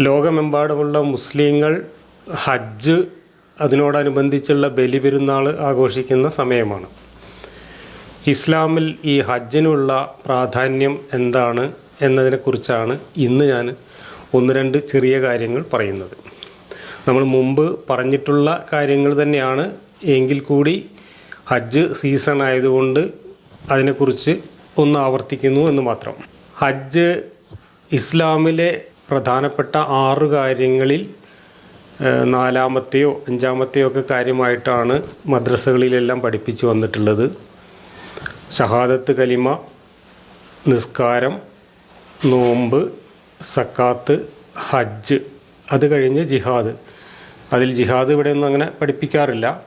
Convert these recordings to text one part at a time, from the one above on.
ലോകമെമ്പാടുമുള്ള മുസ്ലിങ്ങൾ ഹജ്ജ് അതിനോടനുബന്ധിച്ചുള്ള ബലി പെരുന്നാൾ ആഘോഷിക്കുന്ന സമയമാണ്. ഇസ്ലാമിൽ ഈ ഹജ്ജിനുള്ള പ്രാധാന്യം എന്താണ് എന്നതിനെക്കുറിച്ചാണ് ഇന്ന് ഞാൻ ഒന്ന് രണ്ട് ചെറിയ കാര്യങ്ങൾ പറയുന്നത്. നമ്മൾ മുമ്പ് പറഞ്ഞിട്ടുള്ള കാര്യങ്ങൾ തന്നെയാണ്. എങ്കിൽ കൂടി ഹജ്ജ് സീസൺ ആയതുകൊണ്ട് അതിനെക്കുറിച്ച് ഒന്ന് ആവർത്തിക്കുന്നു എന്ന് മാത്രം. ഹജ്ജ് ഇസ്ലാമിലെ പ്രധാനപ്പെട്ട ആറ് കാര്യങ്ങളിൽ നാലാമത്തെയോ അഞ്ചാമത്തെയോ ഒക്കെ കാര്യമായിട്ടാണ് മദ്രസകളിലെല്ലാം പഠിപ്പിച്ചു വന്നിട്ടുള്ളത്. ഷഹാദത്ത് കലിമ നിസ്കാരം നോമ്പ് സക്കാത്ത് ഹജ്ജ് അത് കഴിഞ്ഞ് ജിഹാദ്. അതിൽ ജിഹാദ് ഇവിടെ ഒന്നും അങ്ങനെ പഠിപ്പിക്കാറില്ല.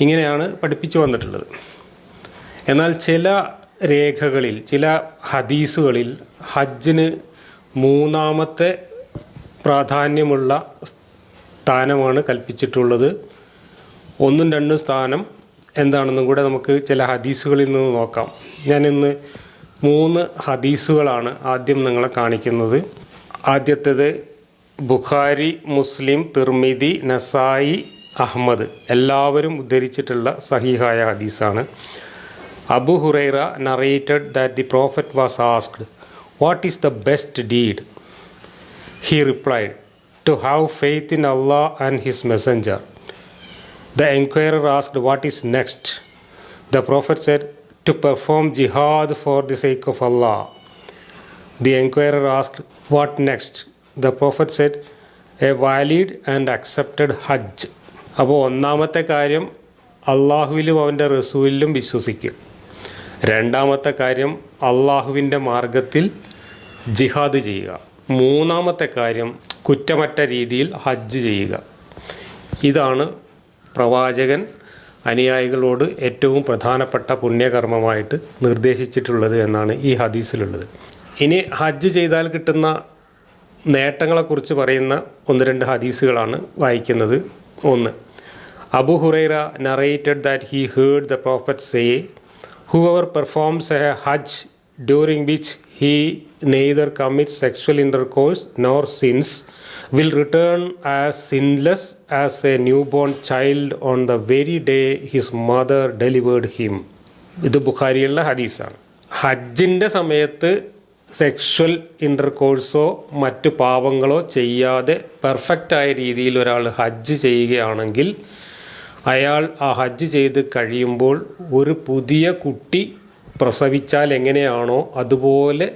ഇങ്ങനെയാണ് പഠിപ്പിച്ചു വന്നിട്ടുള്ളത്. എന്നാൽ ചില രേഖകളിൽ ചില ഹദീസുകളിൽ ഹജ്ജിന് മൂന്നാമത്തെ പ്രാധാന്യമുള്ള സ്ഥാനമാണ് കൽപ്പിച്ചിട്ടുള്ളത്. ഒന്നും രണ്ടും സ്ഥാനം എന്താണെന്നും കൂടെ നമുക്ക് ചില ഹദീസുകളിൽ നിന്ന് നോക്കാം. ഞാൻ ഇന്ന് മൂന്ന് ഹദീസുകളാണ് ആദ്യം നിങ്ങളെ കാണിക്കുന്നത്. ആദ്യത്തേത് Bukhari Muslim Tirmidhi Nasai Ahmad എല്ലാവരും ഉദ്ധരിച്ചിട്ടുള്ള സഹിഹായ ഹദീസാണ്. Abu Hurairah narrated that the prophet was asked what is the best deed? He replied, To have faith in Allah and His Messenger. The inquirer asked, What is next? The Prophet said, To perform jihad for the sake of Allah. The inquirer asked, What next? The Prophet said, A valid and accepted Hajj. അപ്പോൾ ഒന്നാമത്തെ കാര്യം അള്ളാഹുവിലും അവന്റെ റസൂലിലും വിശ്വസിക്കുക രണ്ടാമത്തെ കാര്യം അള്ളാഹുവിന്റെ മാർഗത്തിൽ ജിഹാദ് ചെയ്യുക. മൂന്നാമത്തെ കാര്യം കുറ്റമറ്റ രീതിയിൽ ഹജ്ജ് ചെയ്യുക. ഇതാണ് പ്രവാചകൻ അനുയായികളോട് ഏറ്റവും പ്രധാനപ്പെട്ട പുണ്യകർമ്മമായിട്ട് നിർദ്ദേശിച്ചിട്ടുള്ളത് എന്നാണ് ഈ ഹദീസിലുള്ളത്. ഇനി ഹജ്ജ് ചെയ്താൽ കിട്ടുന്ന നേട്ടങ്ങളെക്കുറിച്ച് പറയുന്ന ഒന്ന് രണ്ട് ഹദീസുകളാണ് വായിക്കുന്നത്. ഒന്ന് Abu Hurairah narrated that he heard the prophet say whoever performs a hajj during which he commit sexual intercourse nor sins will return as sinless as a new born child on the very day his mother delivered him ഇത് ബുഖാരിയുള്ള ഹദീസാണ്. ഹജ്ജിന്റെ സമയത്ത് sexual ഇന്റർകോഴ്സോ മറ്റ് പാപങ്ങളോ ചെയ്യാതെ പെർഫെക്റ്റായ രീതിയിൽ ഒരാൾ ഹജ്ജ് ചെയ്യുകയാണെങ്കിൽ അയാൾ ആ ഹജ്ജ് ചെയ്ത് കഴിയുമ്പോൾ ഒരു പുതിയ കുട്ടി പ്രസവിച്ചാൽ എങ്ങനെയാണോ അതുപോലെ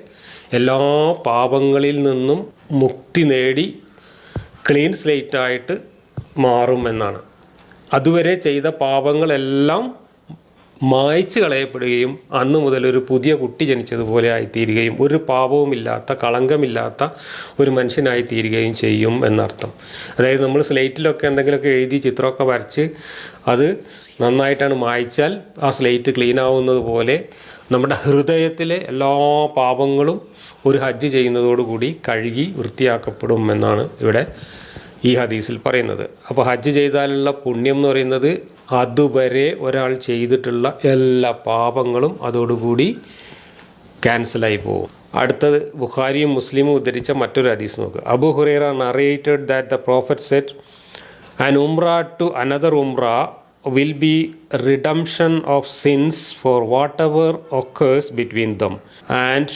എല്ലാ പാപങ്ങളിൽ നിന്നും മുക്തി നേടി ക്ലീൻ സ്ലേറ്റായിട്ട് മാറുമെന്നാണ്. അതുവരെ ചെയ്ത പാപങ്ങളെല്ലാം മായ്ച്ചു കളയപ്പെടുകയും അന്ന് മുതൽ ഒരു പുതിയ കുട്ടി ജനിച്ചതുപോലെ ആയിത്തീരുകയും ഒരു പാപവുമില്ലാത്ത കളങ്കമില്ലാത്ത ഒരു മനുഷ്യനായി തീരുകയും ചെയ്യും എന്നർത്ഥം. അതായത് നമ്മൾ സ്ലേറ്റിലൊക്കെ എന്തെങ്കിലുമൊക്കെ എഴുതി ചിത്രമൊക്കെ വരച്ച് അത് നന്നായിട്ടാണ് മായ്ച്ചാൽ ആ സ്ലേറ്റ് ക്ലീൻ ആവുന്നത് പോലെ നമ്മുടെ ഹൃദയത്തിലെ എല്ലാ പാപങ്ങളും ഒരു ഹജ്ജ് ചെയ്യുന്നതോടുകൂടി കഴുകി വൃത്തിയാക്കപ്പെടും എന്നാണ് ഇവിടെ ഈ ഹദീസിൽ പറയുന്നത്. അപ്പോൾ ഹജ്ജ് ചെയ്താലുള്ള പുണ്യം എന്ന് പറയുന്നത് അതുവരെ ഒരാൾ ചെയ്തിട്ടുള്ള എല്ലാ പാപങ്ങളും അതോടുകൂടി ക്യാൻസലായി പോകും. അടുത്തത് ബുഖാരിയും മുസ്ലിമും ഉദ്ധരിച്ച മറ്റൊരു ഹദീസ് നോക്കുക Abu Hurairah narrated that the prophet said an umrah to another umrah will be redemption of sins for whatever occurs between them and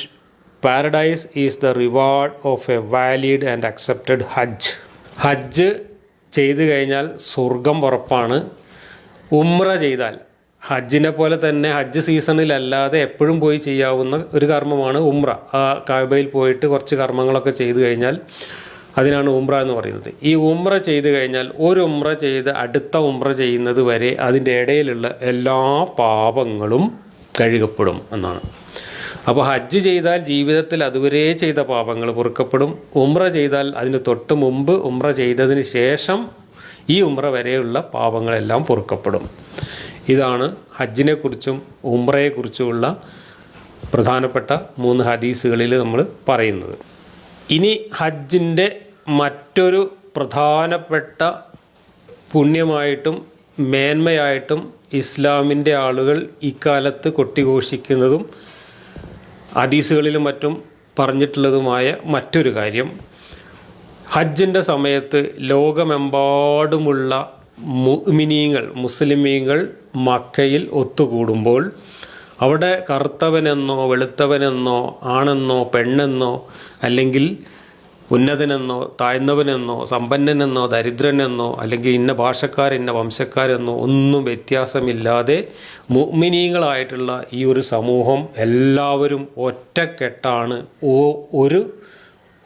paradise is the reward of a valid and accepted hajj ഹജ്ജ് ചെയ്തു കഴിഞ്ഞാൽ സ്വർഗം ഉറപ്പാണ്. ഉമ്ര ചെയ്താൽ ഹജ്ജിനെ പോലെ തന്നെ ഹജ്ജ് സീസണിലല്ലാതെ എപ്പോഴും പോയി ചെയ്യാവുന്ന ഒരു കർമ്മമാണ് ഉമ്ര ആ കാബയിൽ പോയിട്ട് കുറച്ച് കർമ്മങ്ങളൊക്കെ ചെയ്തു കഴിഞ്ഞാൽ അതിനാണ് ഉമ്ര എന്ന് പറയുന്നത്. ഈ ഉമ്ര ചെയ്തു കഴിഞ്ഞാൽ ഒരു ഉമ്ര ചെയ്ത് അടുത്ത ഉമ്ര ചെയ്യുന്നത് വരെ അതിന്റെ ഇടയിലുള്ള എല്ലാ പാപങ്ങളും കഴുകപ്പെടും എന്നാണ്. അപ്പോൾ ഹജ്ജ് ചെയ്താൽ ജീവിതത്തിൽ അതുവരെ ചെയ്ത പാപങ്ങൾ പൊറുക്കപ്പെടും. ഉമ്ര ചെയ്താൽ അതിന് തൊട്ട് മുമ്പ് ഉമ്ര ചെയ്തതിന് ശേഷം ഈ ഉമ്ര വരെയുള്ള പാപങ്ങളെല്ലാം പൊറുക്കപ്പെടും. ഇതാണ് ഹജ്ജിനെക്കുറിച്ചും ഉംറയെക്കുറിച്ചുമുള്ള പ്രധാനപ്പെട്ട മൂന്ന് ഹദീസുകളിൽ നമ്മൾ പറയുന്നത്. ഇനി ഹജ്ജിന്റെ മറ്റൊരു പ്രധാനപ്പെട്ട പുണ്യമായിട്ടും മേന്മയായിട്ടും ഇസ്ലാമിന്റെ ആളുകൾ ഇക്കാലത്ത് കൊട്ടിഘോഷിക്കുന്നതും ഹദീസുകളിലും മറ്റും പറഞ്ഞിട്ടുള്ളതുമായ മറ്റൊരു കാര്യം. ഹജ്ജിന്റെ സമയത്ത് ലോകമെമ്പാടുമുള്ള മുഅ്മിനീങ്ങൾ മുസ്ലിമീങ്ങൾ മക്കയിൽ ഒത്തുകൂടുമ്പോൾ അവിടെ കറുത്തവനെന്നോ വെളുത്തവനെന്നോ ആണെന്നോ പെണ്ണെന്നോ അല്ലെങ്കിൽ ഉന്നതനെന്നോ താഴ്ന്നവനെന്നോ സമ്പന്നനെന്നോ ദരിദ്രനെന്നോ അല്ലെങ്കിൽ ഇന്ന ഭാഷക്കാർ ഇന്ന വംശക്കാരെന്നോ ഒന്നും വ്യത്യാസമില്ലാതെ മുഗ്മിനീകളായിട്ടുള്ള ഈ ഒരു സമൂഹം എല്ലാവരും ഒറ്റക്കെട്ടാണ്. ഓ- ഒരു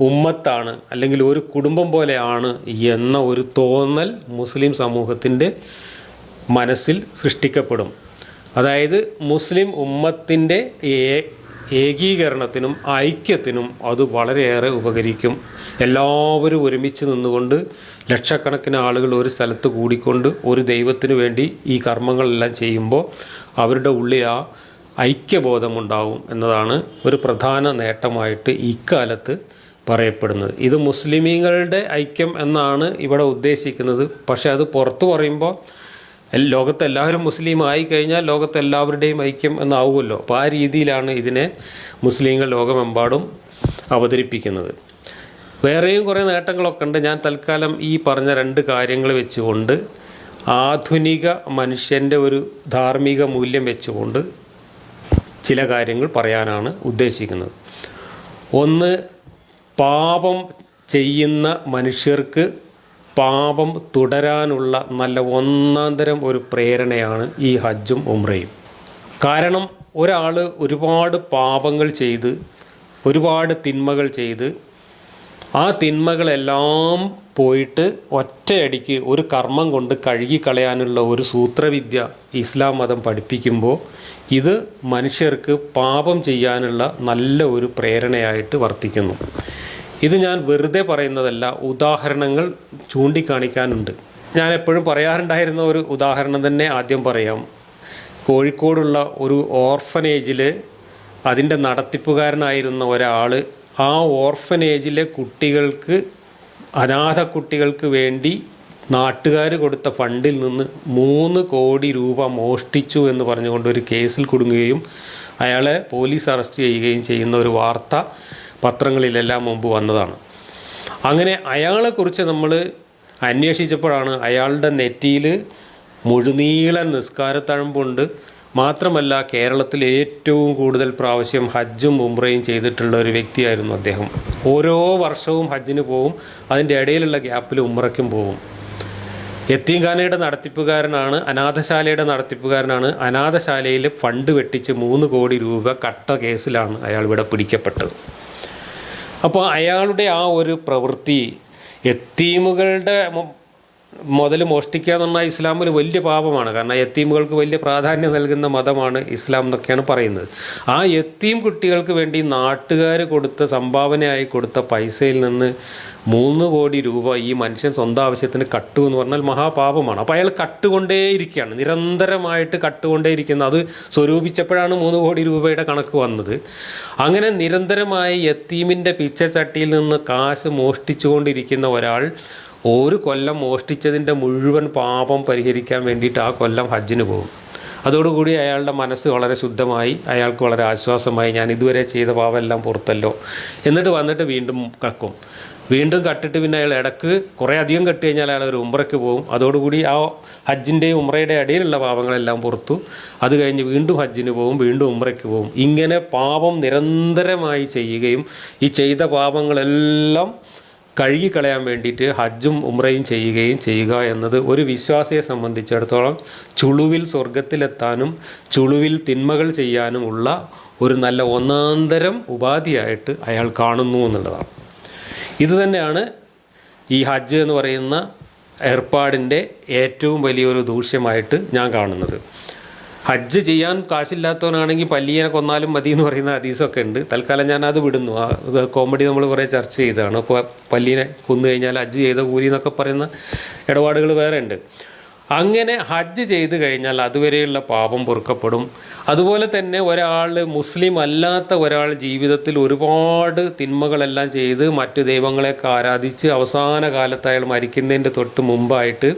ഉമ്മത്താണ് അല്ലെങ്കിൽ ഒരു കുടുംബം പോലെയാണ് എന്ന ഒരു തോന്നൽ മുസ്ലിം സമൂഹത്തിന്റെ മനസ്സിൽ സൃഷ്ടിക്കപ്പെടും. അതായത് മുസ്ലിം ഉമ്മത്തിന്റെ ഏകീകരണത്തിനും ഐക്യത്തിനും അത് വളരെയേറെ ഉപകരിക്കും. എല്ലാവരും ഒരുമിച്ച് നിന്നുകൊണ്ട് ലക്ഷക്കണക്കിന് ആളുകൾ ഒരു സ്ഥലത്ത് കൂടിക്കൊണ്ട് ഒരു ദൈവത്തിനു വേണ്ടി ഈ കർമ്മങ്ങളെല്ലാം ചെയ്യുമ്പോൾ അവരുടെ ഉള്ളിൽ ആ ഐക്യബോധമുണ്ടാവും എന്നതാണ് ഒരു പ്രധാന നേട്ടമായിട്ട് ഇക്കാലത്ത് പറയപ്പെടുന്നത്. ഇത് മുസ്ലിമീങ്ങളുടെ ഐക്യം എന്നാണ് ഇവിടെ ഉദ്ദേശിക്കുന്നത്. പക്ഷെ അത് പുറത്തു പറയുമ്പോൾ ലോകത്തെല്ലാവരും മുസ്ലിം ആയി കഴിഞ്ഞാൽ ലോകത്തെല്ലാവരുടെയും ഐക്യം എന്നാവുമല്ലോ. അപ്പോൾ ആ രീതിയിലാണ് ഇതിനെ മുസ്ലിങ്ങൾ ലോകമെമ്പാടും അവതരിപ്പിക്കുന്നത്. വേറെയും കുറേ നേട്ടങ്ങളൊക്കെ ഉണ്ട്. ഞാൻ തൽക്കാലം ഈ പറഞ്ഞ രണ്ട് കാര്യങ്ങൾ വെച്ചുകൊണ്ട് ആധുനിക മനുഷ്യന്റെ ഒരു ധാർമ്മിക മൂല്യം വെച്ചുകൊണ്ട് ചില കാര്യങ്ങൾ പറയാനാണ് ഉദ്ദേശിക്കുന്നത്. ഒന്ന് പാപം ചെയ്യുന്ന മനുഷ്യർക്ക് പാപം തുടരാനുള്ള നല്ല ഒന്നാന്തരം ഒരു പ്രേരണയാണ് ഈ ഹജ്ജും ഉമ്രയും കാരണം ഒരാൾ ഒരുപാട് പാപങ്ങൾ ചെയ്ത് ഒരുപാട് തിന്മകൾ ചെയ്ത് ആ തിന്മകളെല്ലാം പോയിട്ട് ഒറ്റയടിക്ക് ഒരു കർമ്മം കൊണ്ട് കഴുകിക്കളയാനുള്ള ഒരു സൂത്രവിദ്യ ഇസ്ലാം മതം പഠിപ്പിക്കുമ്പോൾ ഇത് മനുഷ്യർക്ക് പാപം ചെയ്യാനുള്ള നല്ല ഒരു പ്രേരണയായിട്ട് വർത്തിക്കുന്നു. ഇത് ഞാൻ വെറുതെ പറയുന്നതല്ല ഉദാഹരണങ്ങൾ ചൂണ്ടിക്കാണിക്കാനുണ്ട്. ഞാൻ എപ്പോഴും പറയാറുണ്ടായിരുന്ന ഒരു ഉദാഹരണം തന്നെ ആദ്യം പറയാം. കോഴിക്കോടുള്ള ഒരു ഓർഫനേജിൽ അതിന്റെ നടത്തിപ്പുകാരനായിരുന്ന ഒരാൾ ആ ഓർഫനേജിലെ കുട്ടികൾക്ക് അനാഥ കുട്ടികൾക്ക് വേണ്ടി നാട്ടുകാർ കൊടുത്ത ഫണ്ടിൽ നിന്ന് മൂന്ന് കോടി രൂപ മോഷ്ടിച്ചു എന്ന് പറഞ്ഞുകൊണ്ട് ഒരു കേസിൽ കുടുങ്ങുകയും അയാളെ പോലീസ് അറസ്റ്റ് ചെയ്യുകയും ചെയ്യുന്ന ഒരു വാർത്ത പത്രങ്ങളിലെല്ലാം മുമ്പ് വന്നതാണ്. അങ്ങനെ അയാളെക്കുറിച്ച് നമ്മൾ അന്വേഷിച്ചപ്പോഴാണ് അയാളുടെ നെറ്റിയിൽ മുഴുനീളൻ നിസ്കാരത്തഴമ്പുണ്ട്. മാത്രമല്ല കേരളത്തിൽ ഏറ്റവും കൂടുതൽ പ്രാവശ്യം ഹജ്ജും ഉംറയും ചെയ്തിട്ടുള്ള ഒരു വ്യക്തിയായിരുന്നു അദ്ദേഹം. ഓരോ വർഷവും ഹജ്ജിന് പോവും അതിന്റെ ഇടയിലുള്ള ഗ്യാപ്പിൽ ഉംറയ്ക്കും പോവും. യത്തീംഖാനയുടെ നടത്തിപ്പുകാരനാണ് അനാഥശാലയുടെ നടത്തിപ്പുകാരനാണ്. അനാഥശാലയിൽ ഫണ്ട് വെട്ടിച്ച് മൂന്ന് കോടി രൂപ കട്ട കേസിലാണ് അയാൾ ഇവിടെ പിടിക്കപ്പെട്ടത്. അപ്പോൾ അയാളുടെ ആ ഒരു പ്രവൃത്തി എത്തീമുകളുടെ മുതൽ മോഷ്ടിക്കുക എന്ന് പറഞ്ഞാൽ ഇസ്ലാമിൽ വലിയ പാപമാണ്. കാരണം എത്തീമുകൾക്ക് വലിയ പ്രാധാന്യം നൽകുന്ന മതമാണ് ഇസ്ലാം എന്നൊക്കെയാണ് പറയുന്നത്. ആ എത്തീം കുട്ടികൾക്ക് വേണ്ടി നാട്ടുകാർ കൊടുത്ത സംഭാവനയായി കൊടുത്ത പൈസയിൽ നിന്ന് മൂന്ന് കോടി രൂപ ഈ മനുഷ്യൻ സ്വന്തം ആവശ്യത്തിന് കട്ടു എന്ന് പറഞ്ഞാൽ മഹാപാപമാണ്. അപ്പോൾ അയാൾ കട്ടുകൊണ്ടേയിരിക്കുകയാണ്. നിരന്തരമായിട്ട് കട്ടുകൊണ്ടേയിരിക്കുന്നത് അത് സ്വരൂപിച്ചപ്പോഴാണ് മൂന്ന് കോടി രൂപയുടെ കണക്ക് വന്നത്. അങ്ങനെ നിരന്തരമായി യത്തീമിന്റെ പിച്ചച്ചട്ടിയിൽ നിന്ന് കാശ് മോഷ്ടിച്ചുകൊണ്ടിരിക്കുന്ന ഒരാൾ ഒരു കൊല്ലം മോഷ്ടിച്ചതിന്റെ മുഴുവൻ പാപം പരിഹരിക്കാൻ വേണ്ടിയിട്ട് ആ കൊല്ലം ഹജ്ജിന് പോകും. അതോടുകൂടി അയാളുടെ മനസ്സ് വളരെ ശുദ്ധമായി അയാൾക്ക് വളരെ ആശ്വാസമായി ഞാൻ ഇതുവരെ ചെയ്ത പാപമെല്ലാം പുറത്തല്ലോ. എന്നിട്ട് വന്നിട്ട് വീണ്ടും കക്കും. വീണ്ടും കട്ടിട്ട് പിന്നെ അയാൾ ഇടയ്ക്ക് കുറേ അധികം കെട്ടി കഴിഞ്ഞാൽ അയാൾ ഒരു ഉമ്രയ്ക്ക് പോകും. അതോടുകൂടി ആ ഹജ്ജിന്റെയും ഉമ്രയുടെ ഇടയിലുള്ള പാപങ്ങളെല്ലാം പുറത്തു. അത് കഴിഞ്ഞ് വീണ്ടും ഹജ്ജിന് പോകും വീണ്ടും ഉമ്രയ്ക്ക് പോകും. ഇങ്ങനെ പാപം നിരന്തരമായി ചെയ്യുകയും ഈ ചെയ്ത പാപങ്ങളെല്ലാം കഴുകിക്കളയാൻ വേണ്ടിയിട്ട് ഹജ്ജും ഉമ്രയും ചെയ്യുകയും ചെയ്യുക എന്നത് ഒരു വിശ്വാസിയെ സംബന്ധിച്ചിടത്തോളം ചുളുവിൽ സ്വർഗത്തിലെത്താനും ചുളുവിൽ തിന്മകൾ ചെയ്യാനുമുള്ള ഒരു നല്ല ഒന്നാന്തരം ഉപാധിയായിട്ട് അയാൾ കാണുന്നു എന്നുള്ളതാണ്. ഇതുതന്നെയാണ് ഈ ഹജ്ജ് എന്ന് പറയുന്ന ഏർപ്പാടിന്റെ ഏറ്റവും വലിയൊരു ദൂഷ്യമായിട്ട് ഞാൻ കാണുന്നത്. ഹജ്ജ് ചെയ്യാൻ കാശില്ലാത്തവനാണെങ്കിൽ പല്ലിയെ കൊന്നാലും മതി എന്ന് പറയുന്ന ഹദീസൊക്കെ ഉണ്ട്. തൽക്കാലം ഞാൻ അത് വിടുന്നു. ആ കോമഡി നമ്മൾ കുറേ ചർച്ച ചെയ്തതാണ്. അപ്പോൾ പല്ലിനെ കൊന്നു കഴിഞ്ഞാൽ ഹജ്ജ് ചെയ്ത കൂലി എന്നൊക്കെ പറയുന്ന ഇടപാടുകൾ വേറെ ഉണ്ട്. അങ്ങനെ ഹജ്ജ് ചെയ്ത് കഴിഞ്ഞാൽ അതുവരെയുള്ള പാപം പൊറുക്കപ്പെടും. അതുപോലെ തന്നെ ഒരാൾ മുസ്ലിം അല്ലാത്ത ഒരാൾ ജീവിതത്തിൽ ഒരുപാട് തിന്മകളെല്ലാം ചെയ്ത് മറ്റു ദൈവങ്ങളെയൊക്കെ ആരാധിച്ച് അവസാന കാലത്ത് അയാൾ മരിക്കുന്നതിന്റെ തൊട്ട് മുമ്പായിട്ട്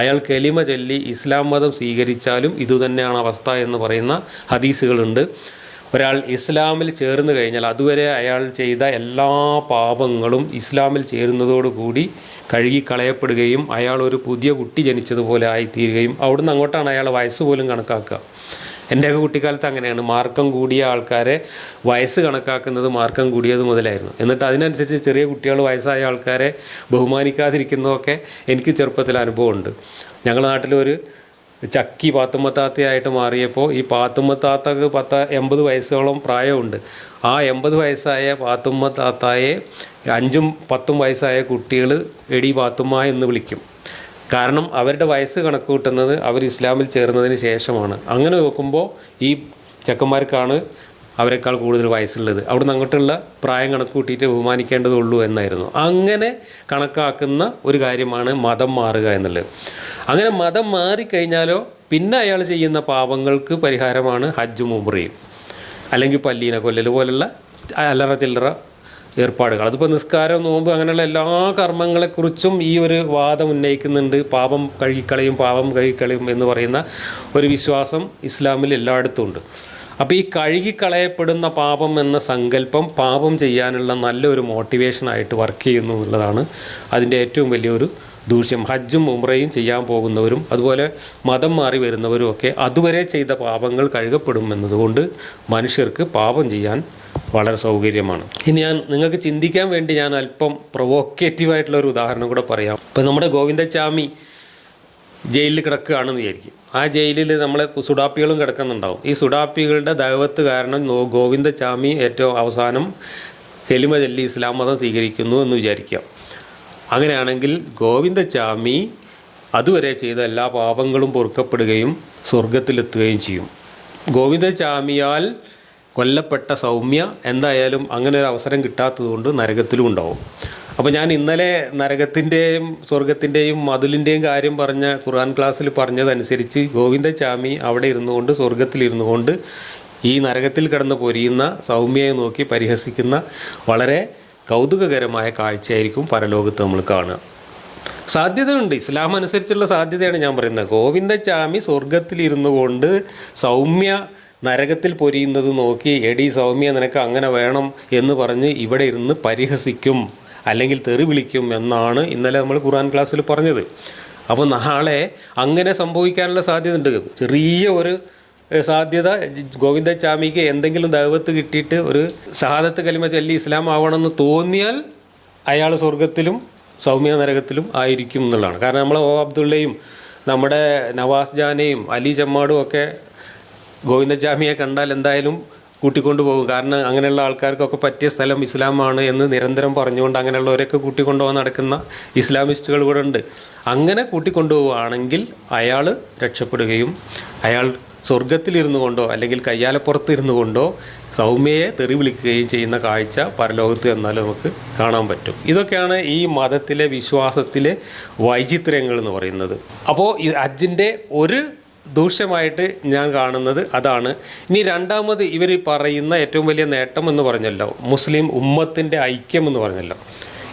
അയാൾ കെലിമ ചൊല്ലി ഇസ്ലാം മതം സ്വീകരിച്ചാലും ഇതുതന്നെയാണ് അവസ്ഥ എന്ന് പറയുന്ന ഹദീസുകളുണ്ട്. ഒരാൾ ഇസ്ലാമിൽ ചേർന്ന് കഴിഞ്ഞാൽ അതുവരെ അയാൾ ചെയ്ത എല്ലാ പാപങ്ങളും ഇസ്ലാമിൽ ചേരുന്നതോടുകൂടി കഴുകിക്കളയപ്പെടുകയും അയാൾ ഒരു പുതിയ കുട്ടി ജനിച്ചതുപോലെ ആയിത്തീരുകയും അവിടുന്ന് അങ്ങോട്ടാണ് അയാൾ വയസ്സ് പോലും കണക്കാക്കുക. എന്റെയൊക്കെ കുട്ടിക്കാലത്ത് അങ്ങനെയാണ്. മാർക്കം കൂടിയ ആൾക്കാരെ വയസ്സ് കണക്കാക്കുന്നത് മാർക്കം കൂടിയത് മുതലായിരുന്നു. എന്നിട്ട് അതിനനുസരിച്ച് ചെറിയ കുട്ടികൾ വയസ്സായ ആൾക്കാരെ ബഹുമാനിക്കാതിരിക്കുന്നതൊക്കെ എനിക്ക് ചെറുപ്പത്തിൽ അനുഭവമുണ്ട്. ഞങ്ങളുടെ നാട്ടിലൊരു ചക്കി പാത്തുമ്മത്താത്തയായിട്ട് മാറിയപ്പോൾ ഈ പാത്തുമ്മത്താത്തക്ക് പത്ത് എൺപത് വയസ്സോളം പ്രായമുണ്ട്. ആ എൺപത് വയസ്സായ പാത്തുമ്മത്താത്തായെ അഞ്ചും പത്തും വയസ്സായ കുട്ടികൾ എടി പാത്തുമ്മ എന്ന് വിളിക്കും. കാരണം അവരുടെ വയസ്സ് കണക്ക് കൂട്ടുന്നത് അവർ ഇസ്ലാമിൽ ചേർന്നതിന് ശേഷമാണ്. അങ്ങനെ നോക്കുമ്പോൾ ഈ ചെക്കന്മാർക്കാണ് അവരെക്കാൾ കൂടുതൽ വയസ്സുള്ളത്. അവിടുന്ന് അങ്ങോട്ടുള്ള പ്രായം കണക്ക് കൂട്ടിയിട്ട് ബഹുമാനിക്കേണ്ടതുള്ളൂ എന്നായിരുന്നു. അങ്ങനെ കണക്കാക്കുന്ന ഒരു കാര്യമാണ് മതം മാറുക എന്നുള്ളത്. അങ്ങനെ മതം മാറിക്കഴിഞ്ഞാലോ പിന്നെ അയാൾ ചെയ്യുന്ന പാപങ്ങൾക്ക് പരിഹാരമാണ് ഹജ്ജും ഉംറയും അല്ലെങ്കിൽ പല്ലീനെ കൊല്ലൽ പോലുള്ള അല്ലറ ചില്ലറ ഏർപ്പാടുകൾ. അതിപ്പോൾ നിസ്കാരം നോമ്പ് അങ്ങനെയുള്ള എല്ലാ കർമ്മങ്ങളെക്കുറിച്ചും ഈ ഒരു വാദം ഉന്നയിക്കുന്നുണ്ട്. പാപം കഴുകിക്കളയും പാപം കഴുകിക്കളയും എന്ന് പറയുന്ന ഒരു വിശ്വാസം ഇസ്ലാമിൽ എല്ലായിടത്തും ഉണ്ട് അപ്പോൾ ഈ കഴുകിക്കളയപ്പെടുന്ന പാപം എന്ന സങ്കല്പം പാപം ചെയ്യാനുള്ള നല്ലൊരു മോട്ടിവേഷനായിട്ട് വർക്ക് ചെയ്യുന്നു എന്നുള്ളതാണ് അതിന്റെ ഏറ്റവും വലിയൊരു ദൂഷ്യം. ഹജ്ജും ഉമ്രയും ചെയ്യാൻ പോകുന്നവരും അതുപോലെ മതം മാറി വരുന്നവരും ഒക്കെ അതുവരെ ചെയ്ത പാപങ്ങൾ കഴുകപ്പെടും എന്നതുകൊണ്ട് മനുഷ്യർക്ക് പാപം ചെയ്യാൻ വളരെ സൗകര്യമാണ്. ഇനി ഞാൻ നിങ്ങൾക്ക് ചിന്തിക്കാൻ വേണ്ടി ഞാൻ അല്പം പ്രൊവോക്കേറ്റീവായിട്ടുള്ള ഒരു ഉദാഹരണം കൂടെ പറയാം. ഇപ്പം നമ്മുടെ ഗോവിന്ദച്ചാമി ജയിലിൽ കിടക്കുകയാണെന്ന് വിചാരിക്കും. ആ ജയിലിൽ നമ്മളെ സുഡാപ്പികളും കിടക്കുന്നുണ്ടാവും. ഈ സുഡാപ്പികളുടെ ദൈവത്ത് കാരണം ഗോവിന്ദച്ചാമി ഏറ്റവും അവസാനം കെലിമ ചൊല്ലി ഇസ്ലാം മതം സ്വീകരിക്കുന്നു എന്ന് വിചാരിക്കാം. അങ്ങനെയാണെങ്കിൽ ഗോവിന്ദച്ചാമി അതുവരെ ചെയ്ത എല്ലാ പാപങ്ങളും പൊറുക്കപ്പെടുകയും സ്വർഗത്തിലെത്തുകയും ചെയ്യും. ഗോവിന്ദച്ചാമിയാൽ കൊല്ലപ്പെട്ട സൗമ്യ എന്തായാലും അങ്ങനെ ഒരു അവസരം കിട്ടാത്തതുകൊണ്ട് നരകത്തിലും ഉണ്ടാവും. അപ്പോൾ ഞാൻ ഇന്നലെ നരകത്തിന്റെയും സ്വർഗത്തിന്റെയും മതിലിന്റെയും കാര്യം പറഞ്ഞ ഖുർആൻ ക്ലാസ്സിൽ പറഞ്ഞതനുസരിച്ച് ഗോവിന്ദചാമി അവിടെ ഇരുന്നുകൊണ്ട് സ്വർഗത്തിലിരുന്നു കൊണ്ട് ഈ നരകത്തിൽ കിടന്ന് പൊരിയുന്ന സൗമ്യയെ നോക്കി പരിഹസിക്കുന്ന വളരെ കൗതുകകരമായ കാഴ്ചയായിരിക്കും പരലോകത്ത് നമ്മൾ കാണുക. സാധ്യതയുണ്ട്. ഇസ്ലാം അനുസരിച്ചുള്ള സാധ്യതയാണ് ഞാൻ പറയുന്നത്. ഗോവിന്ദചാമി സ്വർഗത്തിലിരുന്നു കൊണ്ട് സൗമ്യ നരകത്തിൽ പൊരിയുന്നത് നോക്കി എടി സൗമ്യ നിനക്ക് അങ്ങനെ വേണം എന്ന് പറഞ്ഞ് ഇവിടെ ഇരുന്ന് പരിഹസിക്കും അല്ലെങ്കിൽ തെറി വിളിക്കും എന്നാണ് ഇന്നലെ നമ്മൾ ഖുർആൻ ക്ലാസ്സിൽ പറഞ്ഞത്. അപ്പോൾ നാളെ അങ്ങനെ സംഭവിക്കാനുള്ള സാധ്യത ഉണ്ട് ചെറിയ ഒരു സാധ്യത ഗോവിന്ദ ഗോവിന്ദച്ചാമിക്ക് എന്തെങ്കിലും ദൈവത്ത് കിട്ടിയിട്ട് ഒരു സഹാദത്ത് കലിമ ചൊല്ലി ഇസ്ലാം ആവണമെന്ന് തോന്നിയാൽ അയാൾ സ്വർഗത്തിലും സൗമ്യ നരകത്തിലും ആയിരിക്കും എന്നുള്ളതാണ്. കാരണം നമ്മളെ ഓ അബ്ദുള്ളയും നമ്മുടെ നവാസ് ജാനെയും അലി ചമ്മാടും ഒക്കെ ഗോവിന്ദജാമിയെ കണ്ടാൽ എന്തായാലും കൂട്ടിക്കൊണ്ടു പോകും. കാരണം അങ്ങനെയുള്ള ആൾക്കാർക്കൊക്കെ പറ്റിയ സ്ഥലം ഇസ്ലാമാണ് എന്ന് നിരന്തരം പറഞ്ഞുകൊണ്ട് അങ്ങനെയുള്ളവരൊക്കെ കൂട്ടിക്കൊണ്ടുപോകാൻ നടക്കുന്ന ഇസ്ലാമിസ്റ്റുകൾ കൂടെ ഉണ്ട്. അങ്ങനെ കൂട്ടിക്കൊണ്ടുപോവുകയാണെങ്കിൽ അയാൾ രക്ഷപ്പെടുകയും അയാൾ സ്വർഗത്തിലിരുന്നു കൊണ്ടോ അല്ലെങ്കിൽ കയ്യാലപ്പുറത്ത് ഇരുന്നു കൊണ്ടോ സൗമ്യയെ തെറി വിളിക്കുകയും ചെയ്യുന്ന കാഴ്ച പരലോകത്ത് എന്നാൽ നമുക്ക് കാണാൻ പറ്റും. ഇതൊക്കെയാണ് ഈ മതത്തിലെ വിശ്വാസത്തിലെ വൈചിത്ര്യങ്ങൾ എന്ന് പറയുന്നത്. അപ്പോൾ ഈ ഹജ്ജിന്റെ ഒരു ദൂഷ്യമായിട്ട് ഞാൻ കാണുന്നത് അതാണ്. ഇനി രണ്ടാമത് ഇവർ പറയുന്ന ഏറ്റവും വലിയ നേട്ടം എന്ന് പറഞ്ഞല്ലോ മുസ്ലിം ഉമ്മത്തിന്റെ ഐക്യം എന്ന് പറഞ്ഞല്ലോ.